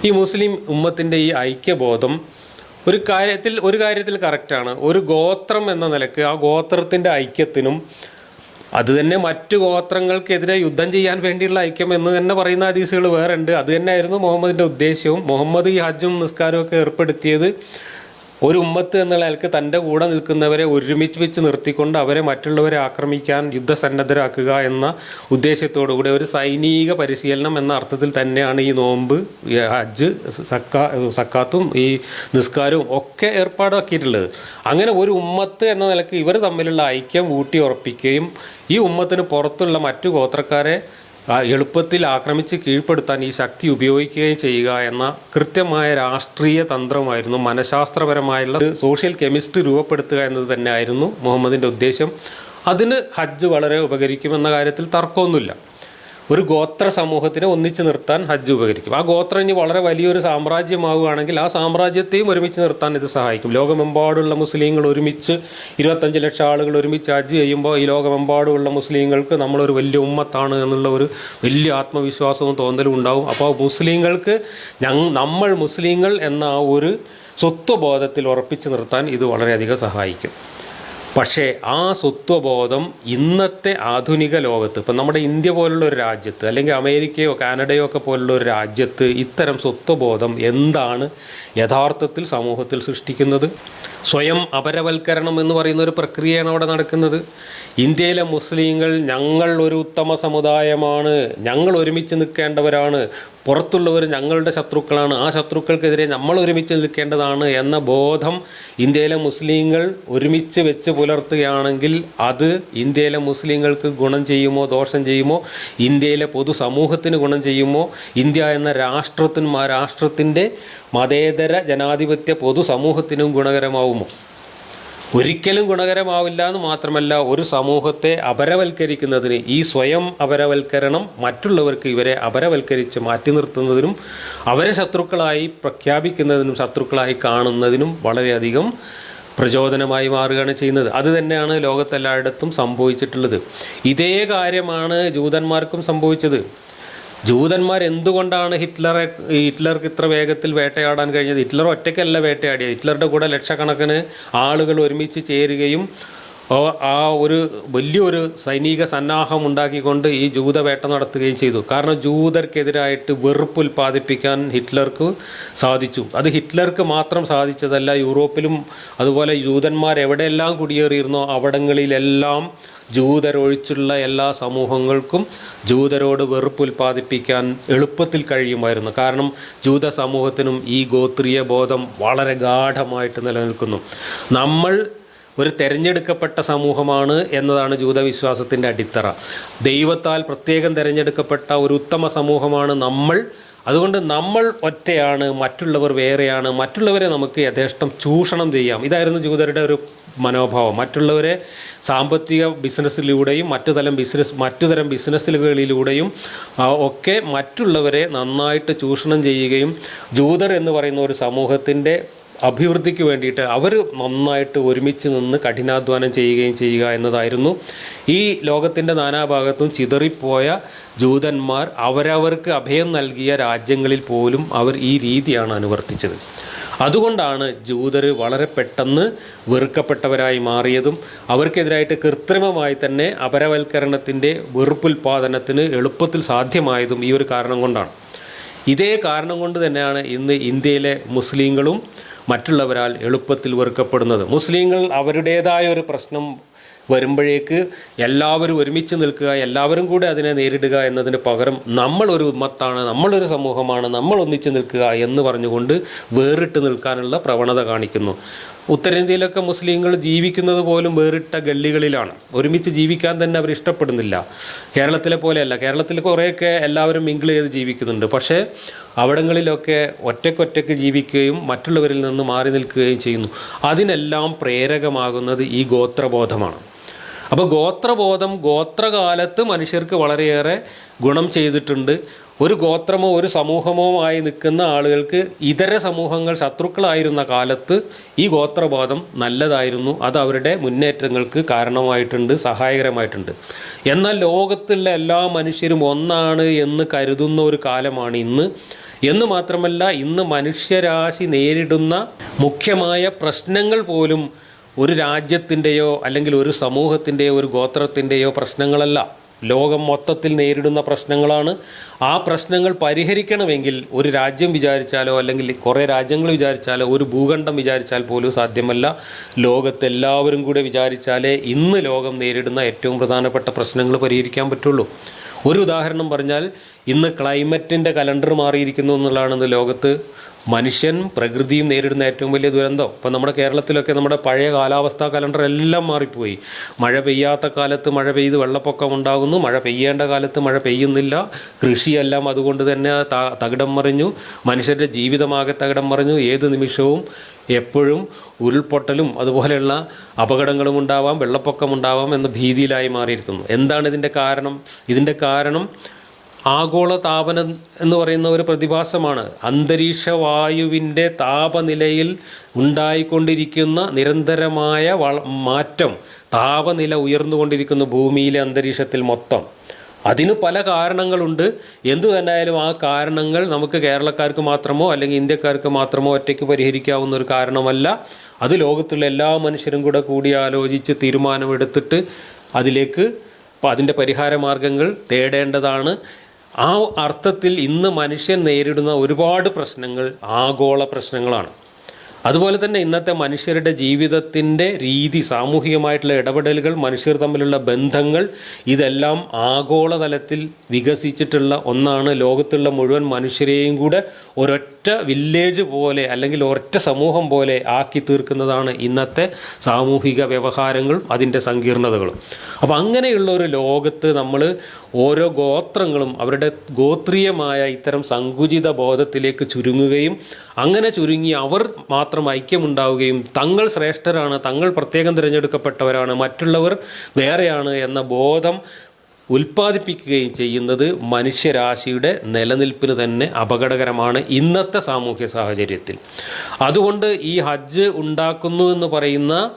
ഈ മുസ്ലിം ഉമ്മത്തിന്റെ ഈ ഐക്യബോധം ഒരു കാര്യത്തിൽ ഒരു കാര്യത്തിൽ കറക്റ്റാണ്. ഒരു ഗോത്രം എന്ന നിലയ്ക്ക് ആ ഗോത്രത്തിന്റെ ഐക്യത്തിനും അത് തന്നെ മറ്റു ഗോത്രങ്ങൾക്കെതിരെ യുദ്ധം ചെയ്യാൻ വേണ്ടിയുള്ള ഐക്യം എന്ന് തന്നെ പറയുന്ന ഹദീസുകൾ വേറെ ഉണ്ട് അത് തന്നെയായിരുന്നു മുഹമ്മദിന്റെ ഉദ്ദേശ്യവും. മുഹമ്മദ് ഈ ഹജ്ജും നിസ്കാരവും ഒക്കെ ഏർപ്പെടുത്തിയത് ഒരു ഉമ്മത്ത് എന്ന നിലയ്ക്ക് തന്റെ കൂടെ നിൽക്കുന്നവരെ ഒരുമിച്ച് വെച്ച് നിർത്തിക്കൊണ്ട് അവരെ മറ്റുള്ളവരെ ആക്രമിക്കാൻ യുദ്ധസന്നദ്ധരാക്കുക എന്ന ഉദ്ദേശത്തോടുകൂടി ഒരു സൈനിക പരിശീലനം എന്ന അർത്ഥത്തിൽ തന്നെയാണ് ഈ നോമ്പ് ഹജ്ജ് സക്കാ സക്കാത്തും ഈ നിസ്കാരവും ഒക്കെ ഏർപ്പാടാക്കിയിട്ടുള്ളത്. അങ്ങനെ ഒരു ഉമ്മത്ത് എന്ന നിലയ്ക്ക് ഇവർ തമ്മിലുള്ള ഐക്യം ഊട്ടി ഉറപ്പിക്കുകയും ഈ ഉമ്മത്തിന് പുറത്തുള്ള മറ്റു ഗോത്രക്കാരെ എളുപ്പത്തിൽ ആക്രമിച്ച് കീഴ്പ്പെടുത്താൻ ഈ ശക്തി ഉപയോഗിക്കുകയും ചെയ്യുക എന്ന കൃത്യമായ രാഷ്ട്രീയ തന്ത്രമായിരുന്നു. മനഃശാസ്ത്രപരമായുള്ള സോഷ്യൽ കെമിസ്ട്രി രൂപപ്പെടുത്തുക എന്നത് തന്നെയായിരുന്നു മുഹമ്മദിന്റെ ഉദ്ദേശം. അതിന് ഹജ്ജ് വളരെ ഉപകരിക്കുമെന്ന കാര്യത്തിൽ തർക്കമൊന്നുമില്ല. ഒരു ഗോത്ര സമൂഹത്തിനെ ഒന്നിച്ച് നിർത്താൻ ഹജ്ജ് ഉപകരിക്കും. ആ ഗോത്രം ഇനി വളരെ വലിയൊരു സാമ്രാജ്യമാവുകയാണെങ്കിൽ ആ സാമ്രാജ്യത്തെയും ഒരുമിച്ച് നിർത്താൻ ഇത് സഹായിക്കും. ലോകമെമ്പാടുള്ള മുസ്ലിങ്ങൾ ഒരുമിച്ച് ഇരുപത്തഞ്ച് ലക്ഷം ആളുകൾ ഒരുമിച്ച് ഹജ്ജ് ചെയ്യുമ്പോൾ ഈ ലോകമെമ്പാടുമുള്ള മുസ്ലിങ്ങൾക്ക് നമ്മളൊരു വലിയ ഉമ്മത്താണ് എന്നുള്ള ഒരു വലിയ ആത്മവിശ്വാസവും തോന്നലും ഉണ്ടാവും. അപ്പോൾ മുസ്ലിങ്ങൾക്ക് നമ്മൾ മുസ്ലിങ്ങൾ എന്ന ആ ഒരു സ്വത്വബോധത്തിൽ ഉറപ്പിച്ചു നിർത്താൻ ഇത് വളരെയധികം സഹായിക്കും. പക്ഷേ ആ സ്വത്വബോധം ഇന്നത്തെ ആധുനിക ലോകത്ത് ഇപ്പം നമ്മുടെ ഇന്ത്യ പോലുള്ള ഒരു രാജ്യത്ത് അല്ലെങ്കിൽ അമേരിക്കയോ കാനഡയോ ഒക്കെ പോലുള്ള ഒരു രാജ്യത്ത് ഇത്തരം സ്വത്വബോധം എന്താണ് യഥാർത്ഥത്തിൽ സമൂഹത്തിൽ സൃഷ്ടിക്കുന്നത്? സ്വയം അപരവൽക്കരണം എന്ന് പറയുന്ന ഒരു പ്രക്രിയയാണ് അവിടെ നടക്കുന്നത്. ഇന്ത്യയിലെ മുസ്ലിങ്ങൾ ഞങ്ങൾ ഒരു ഉത്തമ സമുദായമാണ് ഞങ്ങൾ ഒരുമിച്ച് നിൽക്കേണ്ടവരാണ് പുറത്തുള്ളവർ ഞങ്ങളുടെ ശത്രുക്കളാണ്. ആ ശത്രുക്കൾക്കെതിരെ നമ്മൾ ഒരുമിച്ച് നിൽക്കേണ്ടതാണ് എന്ന ബോധം ഇന്ത്യയിലെ മുസ്ലിങ്ങൾ ഒരുമിച്ച് വെച്ച് പുലർത്തുകയാണെങ്കിൽ അത് ഇന്ത്യയിലെ മുസ്ലിങ്ങൾക്ക് ഗുണം ചെയ്യുമോ ദോഷം ചെയ്യുമോ ഇന്ത്യയിലെ പൊതുസമൂഹത്തിന് ഗുണം ചെയ്യുമോ ഇന്ത്യ എന്ന രാഷ്ട്രത്തിന് രാഷ്ട്രത്തിന്റെ മതേതര ജനാധിപത്യ പൊതുസമൂഹത്തിനും ഗുണകരമാവുമോ? ഒരിക്കലും ഗുണകരമാവില്ല എന്ന് മാത്രമല്ല ഒരു സമൂഹത്തെ അപരവൽക്കരിക്കുന്നതിന് ഈ സ്വയം അപരവൽക്കരണം മറ്റുള്ളവർക്ക് ഇവരെ അപരവൽക്കരിച്ച് മാറ്റി നിർത്തുന്നതിനും അവരെ ശത്രുക്കളായി പ്രഖ്യാപിക്കുന്നതിനും ശത്രുക്കളായി കാണുന്നതിനും വളരെയധികം പ്രചോദനമായി മാറുകയാണ് ചെയ്യുന്നത്. അത് തന്നെയാണ് ലോകത്തെല്ലായിടത്തും സംഭവിച്ചിട്ടുള്ളത്. ഇതേ കാര്യമാണ് ജൂതന്മാർക്കും സംഭവിച്ചത്. ജൂതന്മാർ എന്തുകൊണ്ടാണ് ഹിറ്റ്ലറെ ഹിറ്റ്ലർക്ക് ഇത്ര വേഗത്തിൽ വേട്ടയാടാൻ കഴിഞ്ഞത്? ഹിറ്റ്ലർ ഒറ്റയ്ക്കല്ല വേട്ടയാടിയത്. ഹിറ്റ്ലറുടെ കൂടെ ലക്ഷക്കണക്കിന് ആളുകൾ ഒരുമിച്ച് ചേരുകയും ആ ഒരു വലിയൊരു സൈനിക സന്നാഹം ഉണ്ടാക്കിക്കൊണ്ട് ഈ ജൂതവേട്ട നടത്തുകയും ചെയ്തു. കാരണം ജൂതർക്കെതിരായിട്ട് വെറുപ്പ് ഉൽപ്പാദിപ്പിക്കാൻ ഹിറ്റ്ലർക്ക് സാധിച്ചു. അത് ഹിറ്റ്ലർക്ക് മാത്രം സാധിച്ചതല്ല യൂറോപ്പിലും അതുപോലെ ജൂതന്മാർ എവിടെയെല്ലാം കുടിയേറിയിരുന്നോ അവിടങ്ങളിലെല്ലാം ജൂതരൊഴിച്ചുള്ള എല്ലാ സമൂഹങ്ങൾക്കും ജൂതരോട് വെറുപ്പ് ഉൽപ്പാദിപ്പിക്കാൻ എളുപ്പത്തിൽ കഴിയുമായിരുന്നു. കാരണം ജൂത സമൂഹത്തിനും ഈ ഗോത്രീയ ബോധം വളരെ ഗാഠമായിട്ട് നിലനിൽക്കുന്നു. നമ്മൾ ഒരു തെരഞ്ഞെടുക്കപ്പെട്ട സമൂഹമാണ് എന്നതാണ് ജൂതവിശ്വാസത്തിന്റെ അടിത്തറ. ദൈവത്താൽ പ്രത്യേകം തിരഞ്ഞെടുക്കപ്പെട്ട ഒരു ഉത്തമ സമൂഹമാണ് നമ്മൾ അതുകൊണ്ട് നമ്മൾ ഒറ്റയാണ് മറ്റുള്ളവർ വേറെയാണ് മറ്റുള്ളവരെ നമുക്ക് യഥേഷ്ടം ചൂഷണം ചെയ്യാം. ഇതായിരുന്നു ജൂതരുടെ ഒരു മനോഭാവം. മറ്റുള്ളവരെ സാമ്പത്തിക ബിസിനസ്സിലൂടെയും മറ്റു തരം ബിസിനസ് മറ്റു തരം ബിസിനസ്സുകളിലൂടെയും ഒക്കെ മറ്റുള്ളവരെ നന്നായിട്ട് ചൂഷണം ചെയ്യുകയും ജൂതർ എന്ന് പറയുന്ന ഒരു സമൂഹത്തിന്റെ അഭിവൃദ്ധിക്ക് വേണ്ടിയിട്ട് അവർ നന്നായിട്ട് ഒരുമിച്ച് നിന്ന് കഠിനാധ്വാനം ചെയ്യുകയും ചെയ്യുക എന്നതായിരുന്നു. ഈ ലോകത്തിന്റെ നാനാഭാഗത്തും ചിതറിപ്പോയ ജൂതന്മാർ അവരവർക്ക് അഭയം നൽകിയ രാജ്യങ്ങളിൽ പോലും അവർ ഈ രീതിയാണ് അനുവർത്തിച്ചത്. അതുകൊണ്ടാണ് ജൂതർ വളരെ പെട്ടെന്ന് വെറുക്കപ്പെട്ടവരായി മാറിയതും അവർക്കെതിരായിട്ട് കൃത്രിമമായി തന്നെ അപരവൽക്കരണത്തിന്റെ വെറുപ്പുൽപാദനത്തിന് എളുപ്പത്തിൽ സാധ്യമായതും ഈ ഒരു കാരണം കൊണ്ടാണ്. ഇതേ കാരണം കൊണ്ട് തന്നെയാണ് ഇന്ന് ഇന്ത്യയിലെ മുസ്ലിങ്ങളും മറ്റുള്ളവരാൽ എളുപ്പത്തിൽ വെറുക്കപ്പെടുന്നത്. മുസ്ലിങ്ങൾ അവരുടേതായ ഒരു പ്രശ്നം വരുമ്പോഴേക്ക് എല്ലാവരും ഒരുമിച്ച് നിൽക്കുക എല്ലാവരും കൂടെ അതിനെ നേരിടുക എന്നതിന് പകരം നമ്മളൊരു ഉമ്മത്താണ് നമ്മളൊരു സമൂഹമാണ് നമ്മൾ ഒന്നിച്ച് നിൽക്കുക എന്ന് പറഞ്ഞുകൊണ്ട് വേറിട്ട് നിൽക്കാനുള്ള പ്രവണത കാണിക്കുന്നു. ഉത്തരേന്ത്യയിലൊക്കെ മുസ്ലിങ്ങൾ ജീവിക്കുന്നത് പോലും വേറിട്ട ഗള്ളികളിലാണ്. ഒരുമിച്ച് ജീവിക്കാൻ തന്നെ അവർ ഇഷ്ടപ്പെടുന്നില്ല. കേരളത്തിലെ പോലെയല്ല. കേരളത്തിൽ കുറേയൊക്കെ എല്ലാവരും മിങ്കിൾ ചെയ്ത് ജീവിക്കുന്നുണ്ട്. പക്ഷേ അവിടങ്ങളിലൊക്കെ ഒറ്റയ്ക്കൊറ്റയ്ക്ക് ജീവിക്കുകയും മറ്റുള്ളവരിൽ നിന്ന് മാറി നിൽക്കുകയും ചെയ്യുന്നു. അതിനെല്ലാം പ്രേരകമാകുന്നത് ഈ ഗോത്രബോധമാണ്. അപ്പോൾ ഗോത്രബോധം ഗോത്രകാലത്ത് മനുഷ്യർക്ക് വളരെയേറെ ഗുണം ചെയ്തിട്ടുണ്ട്. ഒരു ഗോത്രമോ ഒരു സമൂഹമോ ആയി നിൽക്കുന്ന ആളുകൾക്ക് ഇതര സമൂഹങ്ങൾ ശത്രുക്കളായിരുന്ന കാലത്ത് ഈ ഗോത്രബോധം നല്ലതായിരുന്നു. അത് അവരുടെ മുന്നേറ്റങ്ങൾക്ക് കാരണമായിട്ടുണ്ട് സഹായകരമായിട്ടുണ്ട്. എന്നാൽ ലോകത്തിലെ എല്ലാ മനുഷ്യരും ഒന്നാണ് എന്ന് കരുതുന്ന ഒരു കാലമാണ് ഇന്ന്. എന്ന് മാത്രമല്ല ഇന്ന് മനുഷ്യരാശി നേരിടുന്ന മുഖ്യമായ പ്രശ്നങ്ങൾ പോലും ഒരു രാജ്യത്തിന്റെയോ അല്ലെങ്കിൽ ഒരു സമൂഹത്തിന്റെയോ ഒരു ഗോത്രത്തിന്റെയോ പ്രശ്നങ്ങളല്ല. ലോകം മൊത്തത്തിൽ നേരിടുന്ന പ്രശ്നങ്ങളാണ്. ആ പ്രശ്നങ്ങൾ പരിഹരിക്കണമെങ്കിൽ ഒരു രാജ്യം വിചാരിച്ചാലോ അല്ലെങ്കിൽ കുറേ രാജ്യങ്ങൾ വിചാരിച്ചാലോ ഒരു ഭൂഖണ്ഡം വിചാരിച്ചാൽ പോലും സാധ്യമല്ല. ലോകത്തെല്ലാവരും കൂടെ വിചാരിച്ചാലേ ഇന്ന് ലോകം നേരിടുന്ന ഏറ്റവും പ്രധാനപ്പെട്ട പ്രശ്നങ്ങൾ പരിഹരിക്കാൻ പറ്റുള്ളൂ. ഒരു ഉദാഹരണം പറഞ്ഞാൽ ഇന്ന് ക്ലൈമറ്റിന്റെ കലണ്ടർ മാറിയിരിക്കുന്നു എന്നുള്ളതാണ് ഇന്ന് ലോകത്ത്. മനുഷ്യൻ പ്രകൃതിയും നേരിടുന്ന ഏറ്റവും വലിയ ദുരന്തം. ഇപ്പം നമ്മുടെ കേരളത്തിലൊക്കെ നമ്മുടെ പഴയ കാലാവസ്ഥാ കലണ്ടർ എല്ലാം മാറിപ്പോയി. മഴ പെയ്യാത്ത കാലത്ത് മഴ പെയ്ത് വെള്ളപ്പൊക്കം ഉണ്ടാകുന്നു. മഴ പെയ്യേണ്ട കാലത്ത് മഴ പെയ്യുന്നില്ല. കൃഷിയെല്ലാം അതുകൊണ്ട് തന്നെ തകിടം മറിഞ്ഞു. മനുഷ്യന്റെ ജീവിതമാകെ തകിടം മറിഞ്ഞു. ഏത് നിമിഷവും എപ്പോഴും ഉരുൾപൊട്ടലും അതുപോലെയുള്ള അപകടങ്ങളും ഉണ്ടാവാം വെള്ളപ്പൊക്കം ഉണ്ടാവാം എന്ന ഭീതിയിലായി മാറിയിരിക്കുന്നു. എന്താണ് ഇതിന്റെ കാരണം? ഇതിന്റെ കാരണം ആഗോള താപനം എന്ന് പറയുന്ന ഒരു പ്രതിഭാസമാണ് അന്തരീക്ഷ വായുവിന്റെ താപനിലയിൽ ഉണ്ടായിക്കൊണ്ടിരിക്കുന്ന നിരന്തരമായ മാറ്റം. താപനില ഉയർന്നുകൊണ്ടിരിക്കുന്നു ഭൂമിയിലെ അന്തരീക്ഷത്തിൽ മൊത്തം. അതിന് പല കാരണങ്ങളുണ്ട്. എന്തു തന്നെയായാലും ആ കാരണങ്ങൾ നമുക്ക് കേരളക്കാർക്ക് മാത്രമോ അല്ലെങ്കിൽ ഇന്ത്യക്കാർക്ക് മാത്രമോ ഒറ്റയ്ക്ക് പരിഹരിക്കാവുന്ന ഒരു കാരണമല്ല. അത് ലോകത്തുള്ള എല്ലാ മനുഷ്യരും കൂടെ കൂടി ആലോചിച്ച് തീരുമാനമെടുത്തിട്ട് അതിലേക്ക് അപ്പോൾ അതിന്റെ പരിഹാര മാർഗങ്ങൾ തേടേണ്ടതാണ്. ആ അർത്ഥത്തിൽ ഇന്ന് മനുഷ്യൻ നേരിടുന്ന ഒരുപാട് പ്രശ്നങ്ങൾ ആഗോള പ്രശ്നങ്ങളാണ്. അതുപോലെ തന്നെ ഇന്നത്തെ മനുഷ്യരുടെ ജീവിതത്തിന്റെ രീതി സാമൂഹികമായിട്ടുള്ള ഇടപെടലുകൾ മനുഷ്യർ തമ്മിലുള്ള ബന്ധങ്ങൾ ഇതെല്ലാം ആഗോളതലത്തിൽ വികസിച്ചിട്ടുള്ള ഒന്നാണ്. ലോകത്തുള്ള മുഴുവൻ മനുഷ്യരെയും കൂടെ ഒരൊറ്റ വില്ലേജ് പോലെ അല്ലെങ്കിൽ ഒരൊറ്റ സമൂഹം പോലെ ആക്കി തീർക്കുന്നതാണ് ഇന്നത്തെ സാമൂഹിക വ്യവഹാരങ്ങളും അതിന്റെ സങ്കീർണതകളും. അപ്പോൾ അങ്ങനെയുള്ള ഒരു ലോകത്ത് നമ്മൾ ഓരോ ഗോത്രങ്ങളും അവരുടെ ഗോത്രീയമായ ഇത്തരം സങ്കുചിത ബോധത്തിലേക്ക് ചുരുങ്ങുകയും അങ്ങനെ ചുരുങ്ങി അവർ മാത്രം ഐക്യമുണ്ടാവുകയും തങ്ങൾ ശ്രേഷ്ഠരാണ് തങ്ങൾ പ്രത്യേകം തിരഞ്ഞെടുക്കപ്പെട്ടവരാണ് മറ്റുള്ളവർ വേറെയാണ് എന്ന ബോധം ഉൽപ്പാദിപ്പിക്കുകയും ചെയ്യുന്നത് മനുഷ്യരാശിയുടെ നിലനിൽപ്പിന് തന്നെ അപകടകരമാണ് ഇന്നത്തെ സാമൂഹ്യ സാഹചര്യത്തിൽ. അതുകൊണ്ട് ഈ ഹജ്ജ് ഉണ്ടാക്കുന്നു എന്ന് പറയുന്ന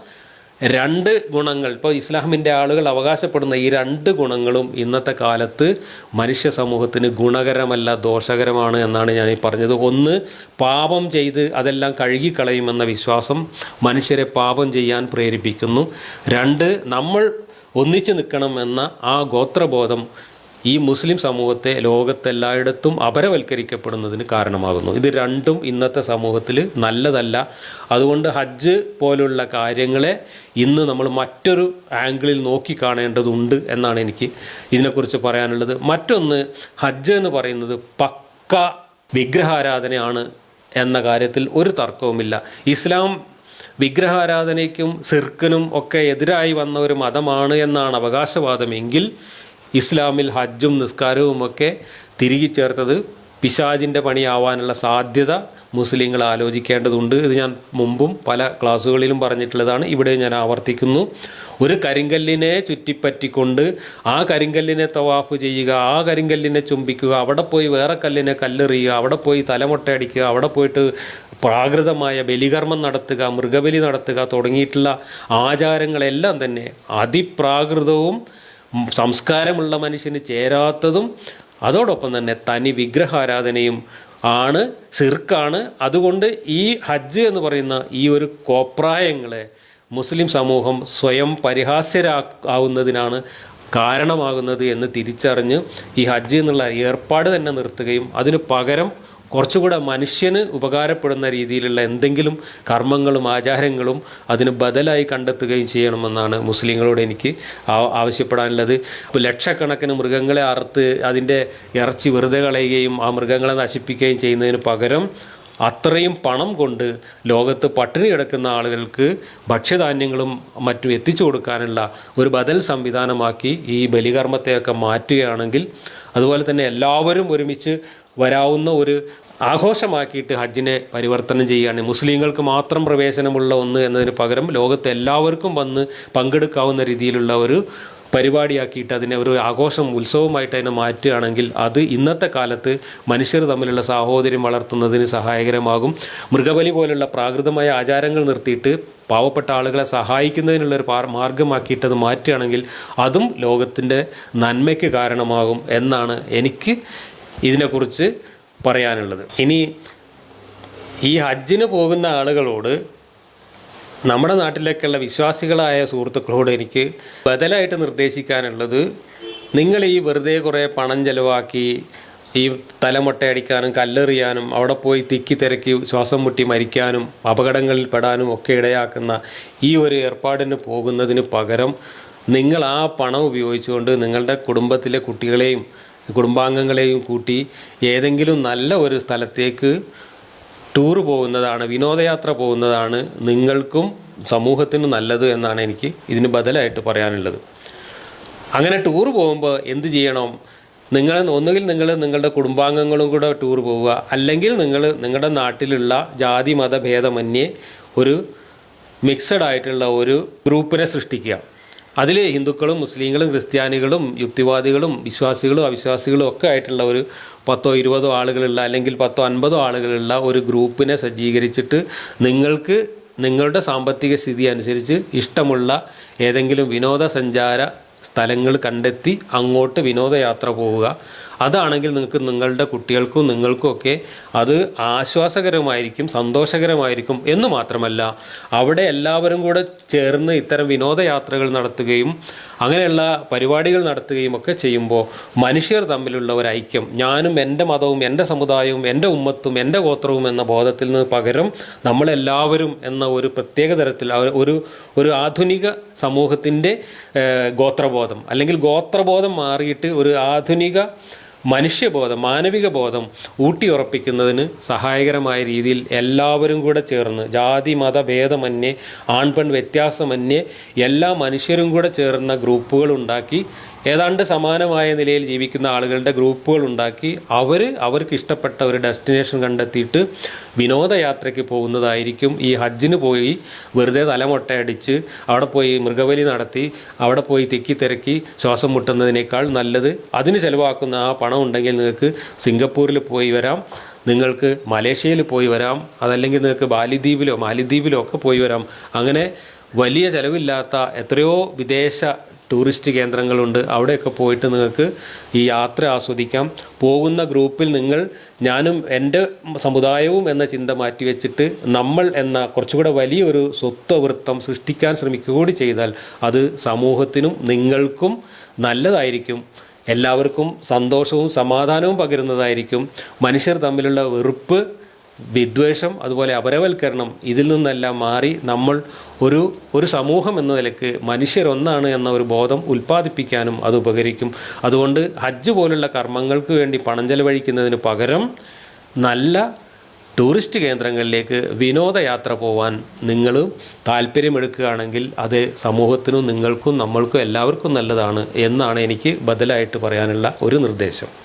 രണ്ട് ഗുണങ്ങൾ. ഇപ്പോൾ ഇസ്ലാമിന്റെ ആളുകൾ അവകാശപ്പെടുന്ന ഈ രണ്ട് ഗുണങ്ങളും ഇന്നത്തെ കാലത്ത് മനുഷ്യ സമൂഹത്തിന് ഗുണകരമല്ല ദോഷകരമാണ് എന്നാണ് ഞാൻ ഈ പറഞ്ഞത്. ഒന്ന് പാപം ചെയ്ത് അതെല്ലാം കഴുകിക്കളയുമെന്ന വിശ്വാസം മനുഷ്യരെ പാപം ചെയ്യാൻ പ്രേരിപ്പിക്കുന്നു. രണ്ട് നമ്മൾ ഒന്നിച്ചു നിൽക്കണം എന്ന ആ ഗോത്രബോധം ഈ മുസ്ലിം സമൂഹത്തെ ലോകത്തെല്ലായിടത്തും അപരവൽക്കരിക്കപ്പെടുന്നതിന് കാരണമാകുന്നു. ഇത് രണ്ടും ഇന്നത്തെ സമൂഹത്തിൽ നല്ലതല്ല. അതുകൊണ്ട് ഹജ്ജ് പോലുള്ള കാര്യങ്ങളെ ഇന്ന് നമ്മൾ മറ്റൊരു ആംഗിളിൽ നോക്കി കാണേണ്ടതുണ്ട് എന്നാണ് എനിക്ക് ഇതിനെക്കുറിച്ച് പറയാനുള്ളത്. മറ്റൊന്ന് ഹജ്ജ് എന്ന് പറയുന്നത് പക്ക വിഗ്രഹാരാധനയാണ് എന്ന കാര്യത്തിൽ ഒരു തർക്കവുമില്ല. ഇസ്ലാം വിഗ്രഹാരാധനയ്ക്കും സിർക്കിനും ഒക്കെ എതിരായി വന്ന ഒരു മതമാണ് എന്നാണ് അവകാശവാദമെങ്കിൽ ഇസ്ലാമിൽ ഹജ്ജും നിസ്കാരവും ഒക്കെ തിരികെ ചേർത്തത് പിശാജിന്റെ പണിയാവാനുള്ള സാധ്യത മുസ്ലിങ്ങൾ ആലോചിക്കേണ്ടതുണ്ട് ഇത് ഞാൻ മുമ്പും പല ക്ലാസ്സുകളിലും പറഞ്ഞിട്ടുള്ളതാണ്. ഇവിടെ ഞാൻ ആവർത്തിക്കുന്നു. ഒരു കരിങ്കല്ലിനെ ചുറ്റിപ്പറ്റിക്കൊണ്ട് ആ കരിങ്കല്ലിനെ തവാഫ് ചെയ്യുക ആ കരിങ്കല്ലിനെ ചുംബിക്കുക അവിടെ പോയി വേറെ കല്ലിനെ കല്ലെറിയുക അവിടെ പോയി തലമുട്ടയടിക്കുക അവിടെ പോയിട്ട് പ്രാകൃതമായ ബലികർമ്മം നടത്തുക മൃഗബലി നടത്തുക തുടങ്ങിയിട്ടുള്ള ആചാരങ്ങളെല്ലാം തന്നെ അതിപ്രാകൃതവും സംസ്കാരമുള്ള മനുഷ്യന് ചേരാത്തതും അതോടൊപ്പം തന്നെ തനി വിഗ്രഹാരാധനയും ആണ് സിർക്കാണ്. അതുകൊണ്ട് ഈ ഹജ്ജ് എന്ന് പറയുന്ന ഈ ഒരു കോപ്രായങ്ങളെ മുസ്ലിം സമൂഹം സ്വയം പരിഹാസ്യരാ ആവുന്നതിനാണ് കാരണമാകുന്നത് എന്ന് തിരിച്ചറിഞ്ഞ് ഈ ഹജ്ജ് എന്നുള്ള ഏർപ്പാട് തന്നെ നിർത്തുകയും അതിന് പകരം കുറച്ചുകൂടെ മനുഷ്യന് ഉപകാരപ്പെടുന്ന രീതിയിലുള്ള എന്തെങ്കിലും കർമ്മങ്ങളും ആചാരങ്ങളും അതിന് ബദലായി കണ്ടെത്തുകയും ചെയ്യണമെന്നാണ് മുസ്ലിങ്ങളോട് എനിക്ക് ആവശ്യപ്പെടാനുള്ളത്. ലക്ഷക്കണക്കിന് മൃഗങ്ങളെ അറുത്ത് അതിന്റെ ഇറച്ചി വെറുതെ കളയുകയും ആ മൃഗങ്ങളെ നശിപ്പിക്കുകയും ചെയ്യുന്നതിന് പകരം അത്രയും പണം കൊണ്ട് ലോകത്ത് പട്ടിണി കിടക്കുന്ന ആളുകൾക്ക് ഭക്ഷ്യധാന്യങ്ങളും മറ്റും എത്തിച്ചു കൊടുക്കാനുള്ള ഒരു ബദൽ സംവിധാനമാക്കി ഈ ബലികർമ്മത്തെയൊക്കെ മാറ്റുകയാണെങ്കിൽ അതുപോലെ തന്നെ എല്ലാവരും ഒരുമിച്ച് വരാവുന്ന ഒരു ആഘോഷമാക്കിയിട്ട് ഹജ്ജിനെ പരിവർത്തനം ചെയ്യുകയാണ്. മുസ്ലിങ്ങൾക്ക് മാത്രം പ്രവേശനമുള്ള ഒന്ന് എന്നതിന് പകരം ലോകത്തെ എല്ലാവർക്കും വന്ന് പങ്കെടുക്കാവുന്ന രീതിയിലുള്ള ഒരു പരിപാടിയാക്കിയിട്ട് അതിനെ ഒരു ആഘോഷം ഉത്സവമായിട്ട് അതിനെ മാറ്റുകയാണെങ്കിൽ അത് ഇന്നത്തെ കാലത്ത് മനുഷ്യർ തമ്മിലുള്ള സാഹോദര്യം വളർത്തുന്നതിന് സഹായകരമാകും. മൃഗബലി പോലുള്ള പ്രാകൃതമായ ആചാരങ്ങൾ നിർത്തിയിട്ട് പാവപ്പെട്ട ആളുകളെ സഹായിക്കുന്നതിനുള്ള ഒരു പാർ- മാർഗമാക്കിയിട്ട് അത് മാറ്റുകയാണെങ്കിൽ അതും ലോകത്തിന്റെ നന്മയ്ക്ക് കാരണമാകും എന്നാണ് എനിക്ക് ഇതിനെക്കുറിച്ച് പറയാനുള്ളത്. ഇനി ഈ ഹജ്ജിന് പോകുന്ന ആളുകളോട് നമ്മുടെ നാട്ടിലേക്കുള്ള വിശ്വാസികളായ സുഹൃത്തുക്കളോട് എനിക്ക് ബദലായിട്ട് നിർദ്ദേശിക്കാനുള്ളത് നിങ്ങൾ ഈ വെറുതെ കുറേ പണം ചെലവാക്കി ഈ തലമുട്ടയടിക്കാനും കല്ലെറിയാനും അവിടെ പോയി തിക്കി തിരക്കി ശ്വാസം മുട്ടി മരിക്കാനും അപകടങ്ങളിൽ പെടാനും ഒക്കെ ഇടയാക്കുന്ന ഈ ഒരു ഏർപ്പാടിന് പോകുന്നതിന് പകരം നിങ്ങൾ ആ പണം ഉപയോഗിച്ചുകൊണ്ട് നിങ്ങളുടെ കുടുംബത്തിലെ കുട്ടികളെയും കുടുംബാംഗങ്ങളെയും കൂട്ടി ഏതെങ്കിലും നല്ല ഒരു സ്ഥലത്തേക്ക് ടൂർ പോകുന്നതാണ് വിനോദയാത്ര പോകുന്നതാണ് നിങ്ങൾക്കും സമൂഹത്തിനും നല്ലത് എന്നാണ് എനിക്ക് ഇതിന് ബദലായിട്ട് പറയാനുള്ളത്. അങ്ങനെ ടൂർ പോകുമ്പോൾ എന്ത് ചെയ്യണം? നിങ്ങൾ ഒന്നുകിൽ നിങ്ങൾ നിങ്ങളുടെ കുടുംബാംഗങ്ങളും കൂടെ ടൂർ പോവുക അല്ലെങ്കിൽ നിങ്ങൾ നിങ്ങളുടെ നാട്ടിലുള്ള ജാതി മത ഒരു മിക്സഡ് ആയിട്ടുള്ള ഒരു ഗ്രൂപ്പിനെ സൃഷ്ടിക്കുക. അതിൽ ഹിന്ദുക്കളും മുസ്ലിങ്ങളും ക്രിസ്ത്യാനികളും യുക്തിവാദികളും വിശ്വാസികളും അവിശ്വാസികളും ഒക്കെ ആയിട്ടുള്ള ഒരു പത്തോ ഇരുപതോ ആളുകളുള്ള അല്ലെങ്കിൽ പത്തോ അൻപതോ ആളുകളുള്ള ഒരു ഗ്രൂപ്പിനെ സജ്ജീകരിച്ചിട്ട് നിങ്ങൾക്ക് നിങ്ങളുടെ സാമ്പത്തിക സ്ഥിതി അനുസരിച്ച് ഇഷ്ടമുള്ള ഏതെങ്കിലും വിനോദസഞ്ചാര സ്ഥലങ്ങൾ കണ്ടെത്തി അങ്ങോട്ട് വിനോദയാത്ര പോവുക. അതാണെങ്കിൽ നിങ്ങൾക്ക് നിങ്ങളുടെ കുട്ടികൾക്കും നിങ്ങൾക്കും ഒക്കെ അത് ആശ്വാസകരമായിരിക്കും സന്തോഷകരമായിരിക്കും എന്ന് മാത്രമല്ല അവിടെ എല്ലാവരും കൂടെ ചേർന്ന് ഇത്തരം വിനോദയാത്രകൾ നടത്തുകയും അങ്ങനെയുള്ള പരിപാടികൾ നടത്തുകയും ഒക്കെ ചെയ്യുമ്പോൾ മനുഷ്യർ തമ്മിലുള്ള ഒരു ഐക്യം ഞാനും എന്റെ മതവും എന്റെ സമുദായവും എന്റെ ഉമ്മത്തും എന്റെ ഗോത്രവും എന്ന ബോധത്തിൽ നിന്ന് പകരം നമ്മളെല്ലാവരും എന്ന ഒരു പ്രത്യേക തരത്തിൽ ഒരു ഒരു ആധുനിക സമൂഹത്തിന്റെ ഏഹ്, ഗോത്രബോധം. അല്ലെങ്കിൽ ഗോത്രബോധം മാറിയിട്ട് ഒരു ആധുനിക മനുഷ്യബോധം മാനവിക ബോധം ഊട്ടിയുറപ്പിക്കുന്നതിന് സഹായകരമായ രീതിയിൽ എല്ലാവരും കൂടെ ചേർന്ന് ജാതി മത ഭേദമന്യേ ആൺപെൺ വ്യത്യാസമന്യേ എല്ലാ മനുഷ്യരും കൂടെ ചേർന്ന ഗ്രൂപ്പുകൾ ഉണ്ടാക്കി ഏതാണ്ട് സമാനമായ നിലയിൽ ജീവിക്കുന്ന ആളുകളുടെ ഗ്രൂപ്പുകൾ ഉണ്ടാക്കി അവർ അവർക്ക് ഇഷ്ടപ്പെട്ട ഒരു ഡെസ്റ്റിനേഷൻ കണ്ടെത്തിയിട്ട് വിനോദയാത്രയ്ക്ക് പോകുന്നതായിരിക്കും. ഈ ഹജ്ജിന് പോയി വെറുതെ തലമൊട്ടയടിച്ച് അവിടെ പോയി മൃഗബലി നടത്തി അവിടെ പോയി തിക്കി തിരക്കി ശ്വാസം മുട്ടുന്നതിനേക്കാൾ നല്ലത് അതിന് ചിലവാക്കുന്ന ആ പണം ഉണ്ടെങ്കിൽ നിങ്ങൾക്ക് സിംഗപ്പൂരിൽ പോയി വരാം നിങ്ങൾക്ക് മലേഷ്യയിൽ പോയി വരാം അതല്ലെങ്കിൽ നിങ്ങൾക്ക് ബാലിദ്വീപിലോ മാലിദ്വീപിലോ ഒക്കെ പോയി വരാം. അങ്ങനെ വലിയ ചിലവില്ലാത്ത എത്രയോ വിദേശ ടൂറിസ്റ്റ് കേന്ദ്രങ്ങളുണ്ട്. അവിടെയൊക്കെ പോയിട്ട് നിങ്ങൾക്ക് ഈ യാത്ര ആസ്വദിക്കാം. പോകുന്ന ഗ്രൂപ്പിൽ നിങ്ങൾ ഞാനും എന്റെ സമുദായവും എന്ന ചിന്ത മാറ്റിവെച്ചിട്ട് നമ്മൾ എന്ന കുറച്ചുകൂടെ വലിയൊരു സ്വത്വവൃത്തം സൃഷ്ടിക്കാൻ ശ്രമിക്കുക കൂടി ചെയ്താൽ അത് സമൂഹത്തിനും നിങ്ങൾക്കും നല്ലതായിരിക്കും. എല്ലാവർക്കും സന്തോഷവും സമാധാനവും പകരുന്നതായിരിക്കും. മനുഷ്യർ തമ്മിലുള്ള വെറുപ്പ് വിദ്വേഷം അതുപോലെ അപരവൽക്കരണം ഇതിൽ നിന്നെല്ലാം മാറി നമ്മൾ ഒരു ഒരു സമൂഹം എന്ന നിലയ്ക്ക് മനുഷ്യരൊന്നാണ് എന്ന ഒരു ബോധം ഉൽപ്പാദിപ്പിക്കാനും അത് ഉപകരിക്കും. അതുകൊണ്ട് ഹജ്ജ് പോലുള്ള കർമ്മങ്ങൾക്ക് വേണ്ടി പണം ചെലവഴിക്കുന്നതിന് പകരം നല്ല ടൂറിസ്റ്റ് കേന്ദ്രങ്ങളിലേക്ക് വിനോദയാത്ര പോവാൻ നിങ്ങൾ താല്പര്യമെടുക്കുകയാണെങ്കിൽ അത് സമൂഹത്തിനും നിങ്ങൾക്കും നമ്മൾക്കും എല്ലാവർക്കും നല്ലതാണ് എന്നാണ് എനിക്ക് ബദലായിട്ട് പറയാനുള്ള ഒരു നിർദ്ദേശം.